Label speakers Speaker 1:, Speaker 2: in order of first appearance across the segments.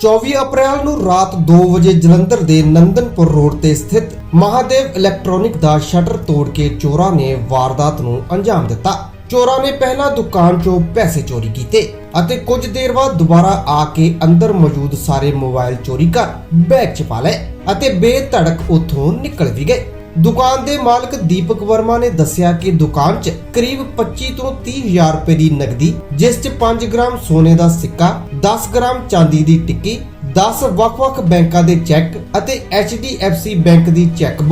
Speaker 1: 24 ਅਪ੍ਰੈਲ ਨੂੰ ਰਾਤ 2 ਵਜੇ ਜਲੰਧਰ ਦੇ ਨੰਦਨਪੁਰ ਰੋਡ ਤੇ ਸਥਿਤ ਮਹਾਦੇਵ ਇਲੈਕਟ੍ਰੋਨਿਕ ਦਾ ਸ਼ਟਰ ਤੋੜ ਕੇ ਚੋਰਾਂ ਨੇ ਵਾਰਦਾਤ ਨੂੰ ਅੰਜਾਮ ਦਿੱਤਾ। ਚੋਰਾਂ ਨੇ ਪਹਿਲਾਂ ਦੁਕਾਨ 'ਚੋਂ ਪੈਸੇ ਚੋਰੀ ਕੀਤੇ ਅਤੇ ਕੁਝ ਦੇਰ ਬਾਅਦ ਦੁਬਾਰਾ ਆ ਕੇ ਅੰਦਰ ਮੌਜੂਦ ਸਾਰੇ ਮੋਬਾਈਲ ਚੋਰੀ ਕਰ ਬੈਗ 'ਚ ਪਾ ਲਏ ਅਤੇ ਬੇਧੜਕ ਉੱਥੋਂ ਨਿਕਲ ਵੀ ਗਏ। ਦੁਕਾਨ ਦੇ ਮਾਲਕ ਦੀਪਕ ਵਰਮਾ ਨੇ ਦੱਸਿਆ ਕਿ ਦੁਕਾਨ 'ਚ ਕਰੀਬ 25 ਤੋਂ 30 ਹਜ਼ਾਰ ਰੁਪਏ ਦੀ ਨਕਦੀ, ਜਿਸ 'ਚ 5 ਗ੍ਰਾਮ ਸੋਨੇ ਦਾ ਸਿੱਕਾ 10 ਗ੍ਰਾਮ ਚਾਂਦੀ ਦੀ ਟਿੱਕੀ 10 ਵੱਖ-ਵੱਖ ਬੈਂਕਾਂ ਦੇ ਚੈੱਕ ਅਤੇ HDFC ਬੈਂਕ ਦੀ ਚੈੱਕ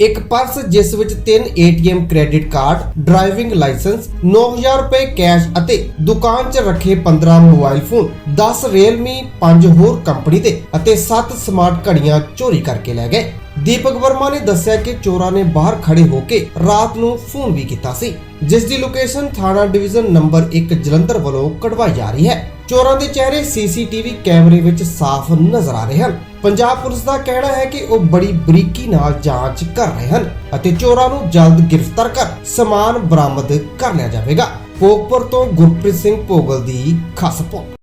Speaker 1: ਇੱਕ ਪਰਸ ਜਿਸ ਵਿੱਚ 3 ATM credit card, driving licence 9000 ਰੁਪਏ ਕੈਸ਼ ਅਤੇ ਦੁਕਾਨ 'ਚ ਰੱਖੇ 15 ਮੋਬਾਈਲ ਫੋਨ 10 Realme 5 ਹੋਰ ਕੰਪਨੀ ਦੇ ਅਤੇ 7 ਸਮਾਰਟ ਘੜੀਆਂ ਚੋਰੀ ਕਰਕੇ ਲੈ ਗਏ। ਦੀਪਕ ਵਰਮਾ ਨੇ ਦੱਸਿਆ ਕਿ ਚੋਰਾਂ ਨੇ ਬਾਹਰ ਖੜੇ ਹੋ ਕੇ ਰਾਤ ਨੂੰ ਫੋਨ ਵੀ ਕੀਤਾ ਸੀ, ਜਿਸ ਦੀ ਲੋਕੇਸ਼ਨ ਥਾਣਾ ਡਿਵੀਜ਼ਨ ਨੰਬਰ 1 ਜਲੰਧਰ ਵੱਲੋਂ ਕਢਵਾਈ ਜਾ ਰਹੀ ਹੈ। ਚੋਰਾਂ ਦੇ ਚਿਹਰੇ ਸੀਸੀਟੀਵੀ ਕੈਮਰੇ ਵਿੱਚ ਸਾਫ਼ ਨਜ਼ਰ ਆ ਰਹੇ ਹਨ। ਪੰਜਾਬ ਪੁਲਿਸ ਦਾ ਕਹਿਣਾ ਹੈ ਕਿ ਉਹ ਬੜੀ ਬਰੀਕੀ ਨਾਲ ਜਾਂਚ ਕਰ ਰਹੇ ਹਨ ਅਤੇ ਚੋਰਾਂ ਨੂੰ ਜਲਦ ਗ੍ਰਿਫਤਾਰ ਕਰ ਸਮਾਨ ਬਰਾਮਦ ਕਰ ਲਿਆ ਜਾਵੇਗਾ। ਭੋਗਪੁਰ ਤੋਂ ਗੁਰਪ੍ਰੀਤ ਸਿੰਘ ਭੋਗਲ ਦੀ ਖਾਸ ਰਿਪੋਰਟ।